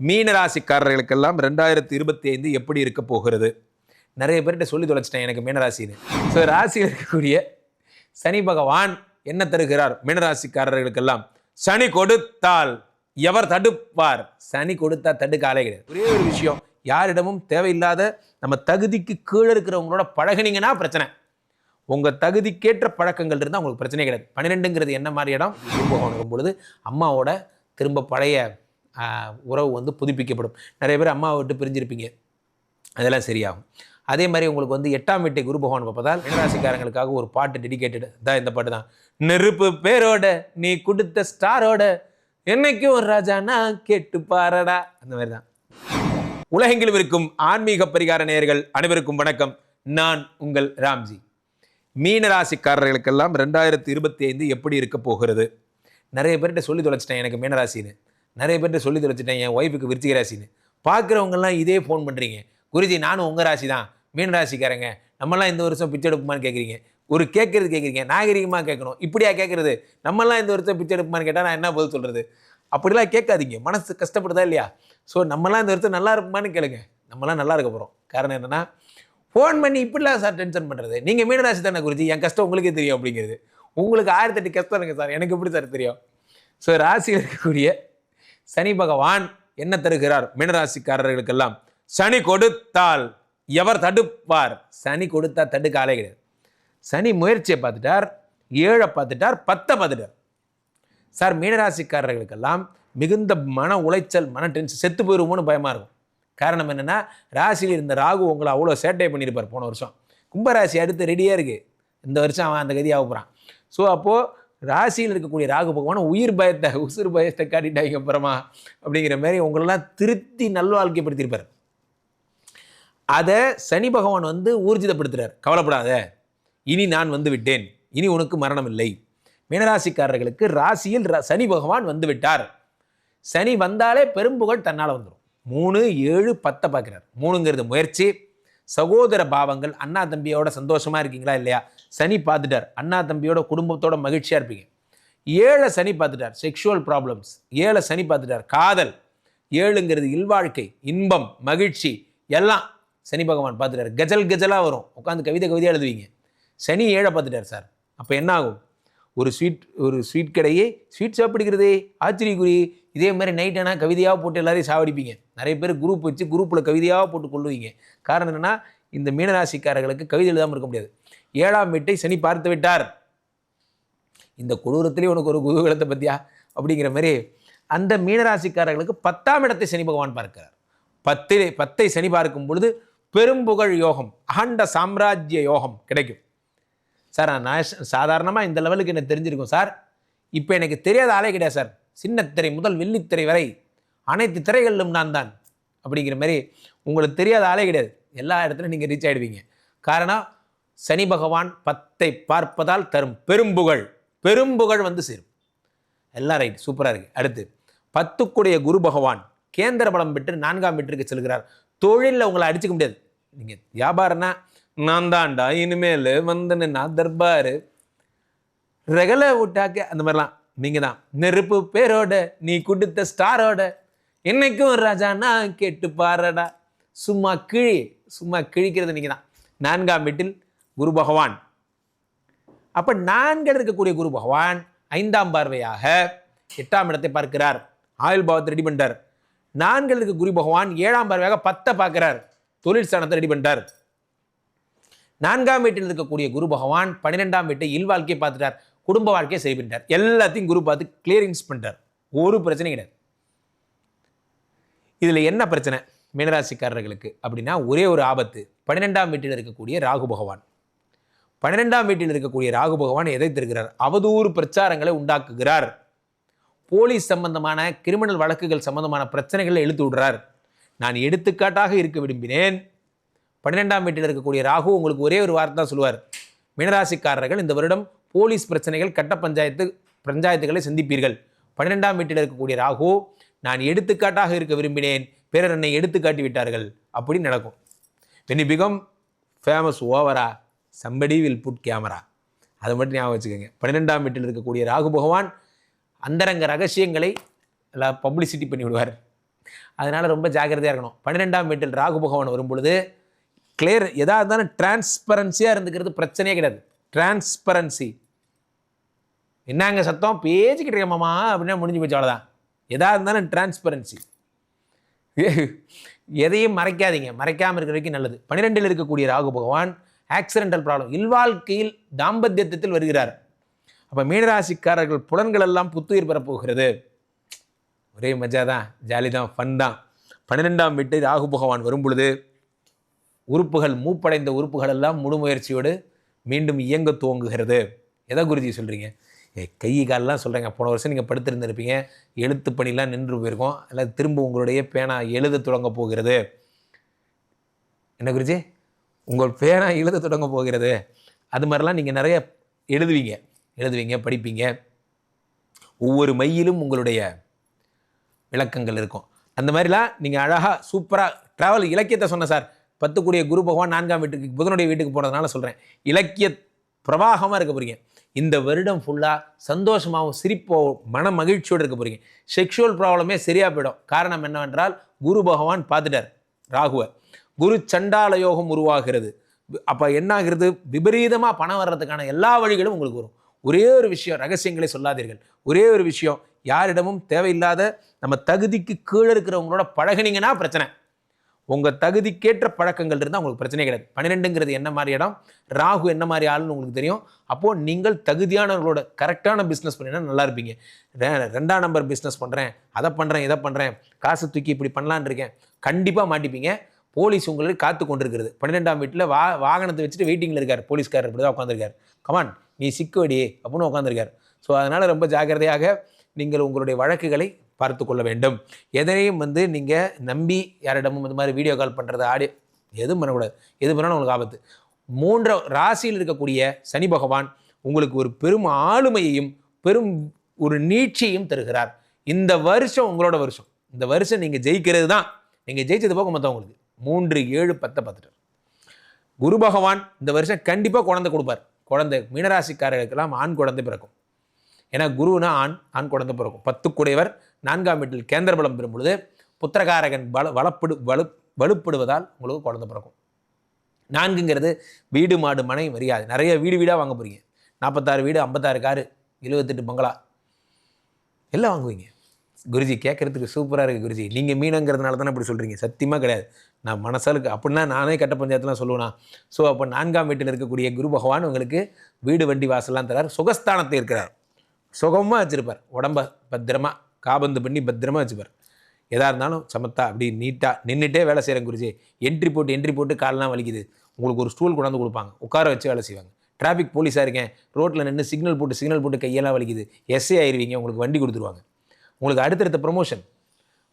மீனராசிக்காரர்களுக்கெல்லாம் ரெண்டாயிரத்தி இருபத்தி ஐந்து எப்படி இருக்க போகிறது? நிறைய பேர்கிட்ட சொல்லி தொலைச்சிட்டேன் எனக்கு மீனராசின்னு. ஸோ ராசியில் இருக்கக்கூடிய சனி பகவான் என்ன தருகிறார்? மீனராசிக்காரர்களுக்கெல்லாம் சனி கொடுத்தால் எவர் தடுப்பார்? சனி கொடுத்தா தடுக்க ஆலை கிடையாது. ஒரே ஒரு விஷயம் யாரிடமும் தேவையில்லாத நம்ம தகுதிக்கு கீழே இருக்கிறவங்களோட பழகுனீங்கன்னா பிரச்சனை. உங்கள் தகுதிக்கேற்ற பழக்கங்கள் இருந்தால் உங்களுக்கு பிரச்சனை கிடையாது. பன்னிரெண்டுங்கிறது என்ன மாதிரி இடம்? குருபகவான் பொழுது அம்மாவோட திரும்ப பழைய உறவு வந்து புதுப்பிக்கப்படும். நிறைய பேர் அம்மாவை விட்டு பிரிஞ்சிருப்பீங்க. அதெல்லாம் சரியாகும். அதே மாதிரி உங்களுக்கு வந்து எட்டாம் வீட்டை குரு பகவான் பார்ப்பதால் மீனராசிக்காரங்களுக்காக ஒரு பாட்டு டெடிகேட்டட் தான் இந்த பாட்டு தான். நெருப்பு பேரோட நீ கொடுத்த ஸ்டாரோட என்னைக்கும் ஒரு ராஜானா கேட்டு பாரடா. அந்த மாதிரி தான். உலகெங்கிலும் இருக்கும் ஆன்மீக பரிகார நேயர்கள் அனைவருக்கும் வணக்கம். நான் உங்கள் ராம்ஜி. மீனராசிக்காரர்களுக்கெல்லாம் ரெண்டாயிரத்தி இருபத்தி ஐந்து எப்படி இருக்க போகிறது? நிறைய பேர்கிட்ட சொல்லி தொலைச்சிட்டேன் எனக்கு மீனராசின்னு. நிறைய பேர்கிட்ட சொல்லி தொலைச்சிட்டேன் என் ஒய்ஃபுக்கு விருச்சிக ராசின்னு. பார்க்குறவங்கெல்லாம் இதே ஃபோன் பண்ணுறீங்க குருஜி நானும் உங்கள் ராசி தான். மீன் ராசிக்காரங்க. நம்மலாம் இந்த வருஷம் பிச்சை எடுப்புமான்னு கேட்குறீங்க ஒரு கேட்குறது கேட்குறீங்க நாகரிகமாக கேட்கணும். இப்படியா கேட்குறது நம்மலாம் இந்த வருஷம் பிச்சை எடுப்புமான்னு கேட்டால் நான் என்ன பதில் சொல்கிறது அப்படிலாம் கேட்காதீங்க. மனசு கஷ்டப்படுதா இல்லையா? ஸோ நம்மலாம் இந்த வருஷம் நல்லா இருக்குமான்னு கேளுங்க. நம்மலாம் நல்லா இருக்க போகிறோம் காரணம் என்னென்னா ஃபோன் பண்ணி இப்படிலாம் சார் டென்ஷன் பண்ணுறது நீங்கள் மீனராசி தானே குறிச்சி என் கஷ்டம் உங்களுக்கே தெரியும் அப்படிங்கிறது. உங்களுக்கு ஆயிரத்தெட்டு கஷ்டம் இருக்குது சார் எனக்கு எப்படி சார் தெரியும்? ஸோ ராசியில் இருக்கக்கூடிய சனி பகவான் என்ன தருகிறார்? மீனராசிக்காரர்களுக்கெல்லாம் சனி கொடுத்தால் எவர் தடுப்பார்? சனி கொடுத்தா தடுக்க ஆளே கிடையாது. சனி முயற்சியை பார்த்துட்டார் ஏழை பார்த்துட்டார் பத்தை பார்த்துட்டார். சார் மீனராசிக்காரர்களுக்கெல்லாம் மிகுந்த மன உளைச்சல் மன டென்ஷன் செத்து போயிருமோன்னு பயமாக இருக்கும். காரணம் என்னென்னா ராசியில் இருந்த ராகு உங்களை அவ்வளோ சேட்டை பண்ணியிருப்பார் போன வருஷம். கும்பராசி அடுத்து ரெடியாக இருக்குது இந்த வருஷம் அவன் அந்த கதியாக போகிறான் ஸோ அப்போது ராசியில் இருக்கக்கூடிய ராகு பகவான் உயிர் பயத்தை உசுர் பயத்தை காட்டிட்டாங்க அப்புறமா அப்படிங்கிற மாதிரி உங்களெல்லாம் திருத்தி நல்வாழ்க்கைப்படுத்தியிருப்பார். அதை சனி பகவான் வந்து ஊர்ஜிதப்படுத்துகிறார் கவலைப்படாத. இனி நான் வந்து விட்டேன். இனி உனக்கு மரணம் இல்லை மீனராசிக்காரர்களுக்கு ராசியில் ர- சனி பகவான் வந்து விட்டார். சனி வந்தாலே பெரும்புகழ் தன்னால் வந்துடும் மூணு ஏழு பத்தை பார்க்குறார். மூணுங்கிறது முயற்சி. சகோதர பாவங்கள் அண்ணா தம்பியோட சந்தோஷமாக இருக்கீங்களா இல்லையா? சனி பார்த்துட்டார். அண்ணா தம்பியோட குடும்பத்தோட மகிழ்ச்சியாக இருப்பீங்க. ஏழை சனி பார்த்துட்டார். செக்ஷுவல் ப்ராப்ளம்ஸ் ஏழை சனி பார்த்துட்டார். காதல். ஏழுங்கிறது இல்வாழ்க்கை இன்பம் மகிழ்ச்சி எல்லாம் சனி பகவான் பார்த்துட்டார். கஜல் கஜலாக வரும். உட்காந்து கவிதை கவிதையாக எழுதுவீங்க. சனி ஏழை பார்த்துட்டார் சார். அப்போ என்ன ஆகும்? ஒரு ஸ்வீட் ஒரு ஸ்வீட் கடையே ஸ்வீட் சாப்பிடுகிறதே. ஆச்சரியக்குறி. இதே மாதிரி நைட் ஆனால் கவிதையாக போட்டு எல்லாரையும் சாவடிப்பீங்க. நிறைய பேர் குரூப் வச்சு குரூப்பில் கவிதையாக போட்டு கொள்ளுவீங்க காரணம் என்னென்னா இந்த மீனராசிக்காரர்களுக்கு கவிதை எழுதாமல் இருக்க முடியாது. ஏழாம் வீட்டை சனி பார்த்து விட்டார். இந்த கொடூரத்திலே உனக்கு ஒரு குதூகலத்தை பற்றியா அப்படிங்கிற மாதிரி அந்த மீனராசிக்காரர்களுக்கு பத்தாம் இடத்தை சனி பகவான் பார்க்கிறார். பத்திலே பத்தை சனி பார்க்கும் பொழுது பெரும்புகழ் யோகம் அகண்ட சாம்ராஜ்ய யோகம் கிடைக்கும். சார் நான் சாதாரணமாக இந்த லெவலுக்கு எனக்கு தெரிஞ்சிருக்கும் சார். இப்போ எனக்கு தெரியாத ஆளே கிடையாது சார். சின்ன திரை முதல் வெள்ளித்திரை வரை அனைத்து திரைகளிலும் நான் தான். அப்படிங்கிற மாதிரி உங்களுக்கு தெரியாத ஆளே கிடையாது. எல்லா இடத்துலையும் நீங்கள் ரீச் ஆகிடுவீங்க காரணம் சனி பகவான் பத்தை பார்ப்பதால் தரும் பெரும்புகழ் பெரும்புகழ் வந்து சேரும். எல்லாம் ரைட் சூப்பராக இருக்குது அடுத்து பத்துக்குடைய குரு பகவான் கேந்திர பலம் பெற்று நான்காம் வீட்டிற்கு செல்கிறார். தொழிலில் உங்களை அடிச்சுக்க முடியாது. நீங்கள் வியாபாரம்னா நான் தான்டா இனிமேல் வந்து தர்பாரு. ரெகலை விட்டாக்க அந்த மாதிரிலாம். நீங்கள் தான் நெருப்பு பேரோட நீ கொடுத்த ஸ்டாரோட. என்னைக்கும் ஒரு கேட்டு பாருடா. சும்மா கிழி சும்மா கிழிக்கிறது நீங்கள் தான் நான்காம் வீட்டில் குரு பகவான். அப்ப நான்கில் இருக்கக்கூடிய குரு பகவான் ஐந்தாம் பார்வையாக எட்டாம் இடத்தை பார்க்கிறார். ஆயுள் பாவத்தை ரெடி பண்ணிட்டார். நான்கில் இருக்க குரு பகவான் ஏழாம் பார்வையாக பத்தை பார்க்கிறார். தொழில் ஸ்தானத்தை ரெடி பண்ணிட்டார். நான்காம் வீட்டில் இருக்கக்கூடிய குரு பகவான் பன்னிரெண்டாம் வீட்டை இல்வாழ்க்கையை பார்த்துட்டார் குடும்ப வாழ்க்கையை சரி பண்ணிட்டார். எல்லாத்தையும் குரு பார்த்து கிளியரிங்ஸ் பண்ணிட்டார். ஒரு பிரச்சனை கிடையாது. இதில் என்ன பிரச்சனை? மீனராசிக்காரர்களுக்கு அப்படின்னா ஒரே ஒரு ஆபத்து பன்னிரெண்டாம் வீட்டில் இருக்கக்கூடிய ராகு பகவான். பன்னிரெண்டாம் வீட்டில் இருக்கக்கூடிய ராகு பகவான் எதை தருகிறார் அவதூறு பிரச்சாரங்களை உண்டாக்குகிறார். போலீஸ் சம்பந்தமான கிரிமினல் வழக்குகள் சம்பந்தமான பிரச்சனைகளை இழுத்து விடுறார். நான் எடுத்துக்காட்டாக இருக்க விரும்பினேன். பன்னிரெண்டாம் வீட்டில் இருக்கக்கூடிய ராகு உங்களுக்கு ஒரே ஒரு வார்த்தை தான் சொல்லுவார். மீனராசிக்காரர்கள் இந்த வருடம் போலீஸ் பிரச்சனைகள் கட்ட பஞ்சாயத்து பஞ்சாயத்துகளை சந்திப்பீர்கள். பன்னிரெண்டாம் வீட்டில் இருக்கக்கூடிய ராகு நான் எடுத்துக்காட்டாக இருக்க விரும்பினேன் பிறர் என்னை எடுத்துக்காட்டி விட்டார்கள் அப்படி நடக்கும். when you ஃபேமஸ் ஓவரா சம்படி வில் புட் கேமரா அதை மட்டும் ஞாபகம் வச்சுக்கோங்க. பன்னிரெண்டாம் வீட்டில் இருக்கக்கூடிய ராகு பகவான் அந்தரங்க ரகசியங்களை எல்லாம் பப்ளிசிட்டி பண்ணி விடுவார் அதனால் ரொம்ப ஜாக்கிரதையாக இருக்கணும். பன்னிரெண்டாம் வீட்டில் ராகு பகவான் வரும் பொழுது கிளியர் எதாக இருந்தாலும் டிரான்ஸ்பரன்சியாக இருந்துக்கிறது பிரச்சனையே கிடையாது. டிரான்ஸ்பரன்சி என்னங்க சத்தம்? பேச்சுக்கிட்டு இருக்கேன் மாமா அப்படின்னா முடிஞ்சு போச்சு அவ்வளோதான் எதாக இருந்தாலும் டிரான்ஸ்பரன்சி எதையும் மறைக்காதீங்க. மறைக்காமல் இருக்கிற வரைக்கும் நல்லது. பன்னிரெண்டில் இருக்கக்கூடிய ராகு பகவான் ஆக்சிடென்டல் ப்ராப்ளம் இல்வாழ்க்கையில் தாம்பத்தியத்தில் வருகிறார். அப்போ மீனராசிக்காரர்கள் புலன்கள் எல்லாம் புத்துயிர் பெறப்போகிறது ஒரே மஜா தான் ஜாலி தான். ஃபன் தான் பன்னிரெண்டாம் வீட்டு ராகு பகவான் வரும் பொழுது உறுப்புகள் மூப்படைந்த உறுப்புகள் எல்லாம் முழுமுயற்சியோடு மீண்டும் இயங்க துவங்குகிறது. எதை குருஜி சொல்கிறீங்க ஏ கை காலெலாம் சொல்கிறேங்க போன வருஷம் நீங்கள் படுத்திருந்திருப்பீங்க. எழுத்து பணிலாம் நின்று போயிருக்கோம். அல்லது திரும்ப உங்களுடைய பேனா எழுத தொடங்க போகிறது. என்ன குருஜி? உங்கள் பேனா எழுத தொடங்க போகிறது. அது மாதிரிலாம் நீங்கள் நிறைய எழுதுவீங்க. எழுதுவீங்க படிப்பீங்க. ஒவ்வொரு மையிலும் உங்களுடைய விளக்கங்கள் இருக்கும். அந்த மாதிரிலாம் நீங்கள் அழகாக சூப்பராக ட்ராவல் இலக்கியத்தை சொன்ன சார். பத்துக்குடிய குரு பகவான் நான்காம் வீட்டுக்கு புதனுடைய வீட்டுக்கு போனதுனால சொல்கிறேன் இலக்கிய பிரவாகமாக இருக்க போகிறீங்க இந்த வருடம் ஃபுல்லாக சந்தோஷமாகவும் சிரிப்போ மன மகிழ்ச்சியோடு இருக்க போகிறீங்க செக்ஷுவல் ப்ராப்ளமே சரியாக போயிடும். காரணம் என்னவென்றால் குரு பகவான் பார்த்துட்டார் ராகுவை. குரு சண்டால யோகம் உருவாகிறது. அப்போ என்ன ஆகிறது விபரீதமாக பணம் வர்றதுக்கான எல்லா வழிகளும் உங்களுக்கு வரும். ஒரே ஒரு விஷயம் ரகசியங்களை சொல்லாதீர்கள். ஒரே ஒரு விஷயம் யாரிடமும் தேவையில்லாத நம்ம தகுதிக்கு கீழே இருக்கிறவங்களோட பழகுனீங்கன்னா பிரச்சனை. உங்கள் தகுதிக்கேற்ற பழக்கங்கள் இருந்தால் உங்களுக்கு பிரச்சனை கிடையாது. பன்னிரெண்டுங்கிறது என்ன மாதிரி இடம்? ராகு என்ன மாதிரி ஆளுன்னு உங்களுக்கு தெரியும். அப்போது நீங்கள் தகுதியானவர்களோட கரெக்டான பிஸ்னஸ் பண்ணினா நல்லா இருப்பீங்க. ரெண்டாம் நம்பர் பிஸ்னஸ் பண்ணுறேன் அதை பண்ணுறேன் இதை பண்ணுறேன் காசு தூக்கி இப்படி பண்ணலான்னு இருக்கேன். கண்டிப்பாக மாட்டிப்பீங்க. போலீஸ் உங்களை காத்து கொண்டிருக்கிறது. பன்னிரெண்டாம் வீட்டில் வா வாகனத்தை வச்சுட்டு வெயிட்டிங்கில் இருக்கார். போலீஸ்காரர் இப்படி தான் உட்காந்துருக்கார் கமான் நீ சிக்குவடி அப்படின்னு உட்காந்துருக்கார் ஸோ அதனால் ரொம்ப ஜாக்கிரதையாக நீங்கள் உங்களுடைய வழக்குகளை பார்த்து கொள்ள வேண்டும். எதனையும் வந்து நீங்கள் நம்பி யாரிடமும் இந்த மாதிரி வீடியோ கால் பண்ணுறது ஆடியோ எதுவும் பண்ணக்கூடாது. எது பண்ணாலும் உங்களுக்கு ஆபத்து. மூன்று ராசியில் இருக்கக்கூடிய சனி பகவான் உங்களுக்கு ஒரு பெரும் ஆளுமையையும் பெரும் ஒரு நீட்சியையும் தருகிறார். இந்த வருஷம் உங்களோட வருஷம். இந்த வருஷம் நீங்கள் ஜெயிக்கிறது தான். நீங்கள் ஜெயிச்சது போக மற்றவங்களுக்கு மூன்று ஏழு பத்தை பார்த்துட்டு குரு பகவான் இந்த வருஷம் கண்டிப்பாக குழந்தை கொடுப்பார். குழந்தை மீனராசிக்காரர்களுக்கெல்லாம் ஆண் குழந்தை பிறக்கும். ஏன்னா குருனா ஆண் ஆண் குழந்தை பிறக்கும். பத்துக்குடையவர் நான்காம் வீட்டில் கேந்திர பலம் பெறும் பொழுது புத்திரகாரகன் வள வளப்படு வலு வலுப்படுவதால் உங்களுக்கு குழந்தை பிறக்கும். நான்குங்கிறது வீடு மாடு மனை மரியாதை. நிறைய வீடு வீடாக வாங்க போகிறீங்க நாற்பத்தாறு வீடு ஐம்பத்தாறு காரு எழுபத்தெட்டு பங்களா. எல்லாம் வாங்குவீங்க. குருஜி கேட்குறதுக்கு சூப்பராக இருக்குது குருஜி. நீங்கள் மீனங்கிறதுனால தானே இப்படி சொல்கிறீங்க சத்தியமாக கிடையாது. நான் மனசாலுக்கு அப்படின்னா நானே கட்ட பஞ்சாயத்துலாம் சொல்லுவேனா. ஸோ அப்போ நான்காம் வீட்டில் இருக்கக்கூடிய குரு பகவான் உங்களுக்கு வீடு வண்டி வாசல்லாம் தரார். சுகஸ்தானத்தை இருக்கிறார். சுகமாக வச்சுருப்பார். உடம்ப பத்திரமா காபந்து பண்ணி பத்திரமா வச்சுப்பார். எதாக இருந்தாலும் சமத்தா அப்படி நீட்டாக நின்றுட்டே வேலை செய்கிறேன் குருஜி. என்ட்ரி போட்டு என்ட்ரி போட்டு கால்லாம் வலிக்குது. உங்களுக்கு ஒரு ஸ்டூல் கொண்டாந்து கொடுப்பாங்க. உட்கார வச்சு வேலை செய்வாங்க. டிராஃபிக் போலீஸாக இருக்கேன். ரோட்டில் நின்று சிக்னல் போட்டு சிக்னல் போட்டு கையெல்லாம் வலிக்குது. எஸ்ஏ ஆயிடுவீங்க உங்களுக்கு வண்டி கொடுத்துருவாங்க. உங்களுக்கு அடுத்தடுத்த ப்ரொமோஷன்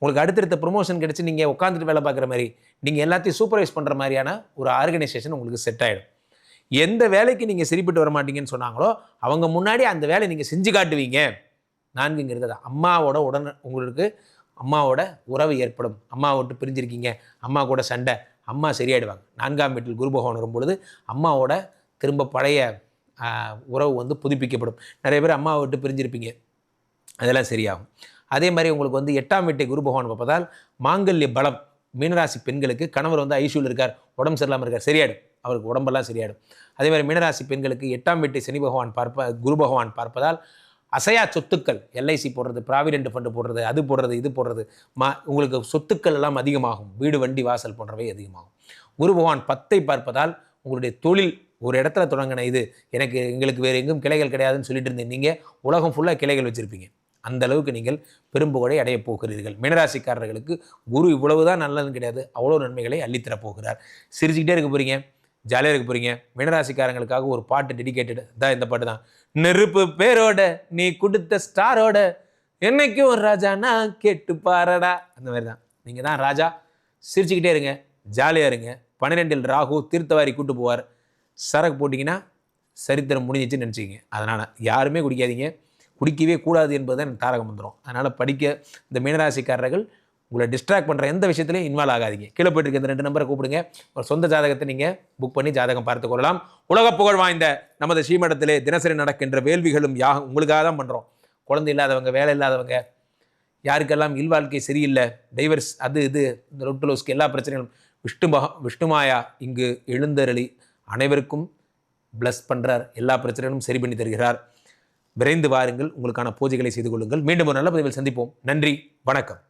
உங்களுக்கு அடுத்தடுத்த ப்ரொமோஷன் கிடச்சி நீங்கள் உட்காந்துட்டு வேலை பார்க்குற மாதிரி நீங்கள் எல்லாத்தையும் சூப்பர்வைஸ் பண்ணுற மாதிரியான ஒரு ஆர்கனைசேஷன் உங்களுக்கு செட் ஆகிடும் எந்த வேலைக்கு நீங்கள் சரிப்பட்டு வர மாட்டீங்கன்னு சொன்னாங்களோ அவங்க முன்னாடி அந்த வேலை நீங்கள் செஞ்சு காட்டுவீங்க. நான்குங்கிறது தான் அம்மாவோட உடனே உங்களுக்கு அம்மாவோட உறவு ஏற்படும். அம்மா விட்டு பிரிஞ்சிருக்கீங்க. அம்மா கூட சண்டை. அம்மா சரியாயிடுவாங்க. நான்காம் வீட்டில் குரு பகவான் வரும்பொழுது அம்மாவோட திரும்ப பழைய உறவு வந்து புதுப்பிக்கப்படும். நிறைய பேர் அம்மாவை விட்டு பிரிஞ்சிருப்பீங்க. அதெல்லாம் சரியாகும். அதே மாதிரி உங்களுக்கு வந்து எட்டாம் வீட்டை குரு பகவான் பார்ப்பதால் மாங்கல்ய பலம் மீனராசி பெண்களுக்கு கணவர் வந்து ஐசியூவில் இருக்கார். உடம்பு சரியில்லாமல் இருக்கார். சரியாயிடும். அவருக்கு உடம்பெல்லாம் சரியாயிடும். அதே மாதிரி மீனராசி பெண்களுக்கு எட்டாம் வீட்டை சனி பகவான் பார்ப்ப குரு பகவான் பார்ப்பதால் அசையா சொத்துக்கள் எல்ஐசி போடுறது ப்ராவிடென்ட் ஃபண்டு போடுறது அது போடுறது இது போடுறது மா உங்களுக்கு சொத்துக்கள் எல்லாம் அதிகமாகும். வீடு வண்டி வாசல் போன்றவை அதிகமாகும். குரு பகவான் பத்தை பார்ப்பதால் உங்களுடைய தொழில் ஒரு இடத்துல தொடங்கின இது எனக்கு எங்களுக்கு வேறு எங்கும் கிளைகள் கிடையாதுன்னு சொல்லிட்டு இருந்தீங்க நீங்கள் உலகம் ஃபுல்லாக கிளைகள் வச்சுருப்பீங்க. அந்த அளவுக்கு நீங்கள் பெரும்புகழை அடையப் போகிறீர்கள். மீனராசிக்காரர்களுக்கு குரு இவ்வளவு தான் நல்லதுன்னு கிடையாது அவ்வளோ நன்மைகளை அள்ளித்தரப் போகிறார். சிரிச்சுக்கிட்டே இருக்க போகிறீங்க ஜாலியாக இருக்க போகிறீங்க மீனராசிக்காரங்களுக்காக ஒரு பாட்டு டெடிகேட்டட் தான் இந்த பாட்டு தான். நெருப்பு பேரோட நீ கொடுத்த ஸ்டாரோட என்னைக்கும் ஒரு ராஜானா கேட்டு பாரடா. அந்த மாதிரி தான். நீங்கள் தான் ராஜா. சிரிச்சுக்கிட்டே இருங்க. ஜாலியாக இருங்க. பன்னிரெண்டில் ராகு தீர்த்தவாரி கூட்டு போவார். சரக்கு போட்டிங்கன்னா சரித்திரம் முடிஞ்சிச்சுன்னு நினச்சிக்கிங்க. அதனால் யாருமே குடிக்காதீங்க. குடிக்கவே கூடாது என்பது தான் எனக்கு தாரக மந்திரம். அதனால் படிக்க இந்த மீனராசிக்காரர்கள் உங்களை டிஸ்ட்ராக்ட் பண்ணுற எந்த விஷயத்திலையும் இன்வால்வ் ஆகாதீங்க. கீழே போயிட்டு இருக்க இந்த ரெண்டு நம்பரை கூப்பிடுங்க. ஒரு சொந்த ஜாதகத்தை நீங்கள் புக் பண்ணி ஜாதகம் பார்த்து கொள்ளலாம். உலக புகழ் வாய்ந்த நமது ஸ்ரீமடத்திலே தினசரி நடக்கின்ற வேள்விகளும் யாகம் உங்களுக்காக தான் பண்ணுறோம் குழந்தை இல்லாதவங்க வேலை இல்லாதவங்க யாருக்கெல்லாம் இல்வாழ்க்கை சரியில்லை டைவர்ஸ் அது இது இந்த ரொட்டுலோஸ்க்கு எல்லா பிரச்சனைகளும் விஷ்ணு மகா விஷ்ணுமாயா இங்கு எழுந்தருளி அனைவருக்கும் ப்ளஸ் பண்ணுறார் எல்லா பிரச்சனைகளும் சரி பண்ணி தருகிறார். விரைந்து வாருங்கள். உங்களுக்கான பூஜைகளை செய்து கொள்ளுங்கள். மீண்டும் ஒரு நல்ல பதிவில் சந்திப்போம். நன்றி. வணக்கம்.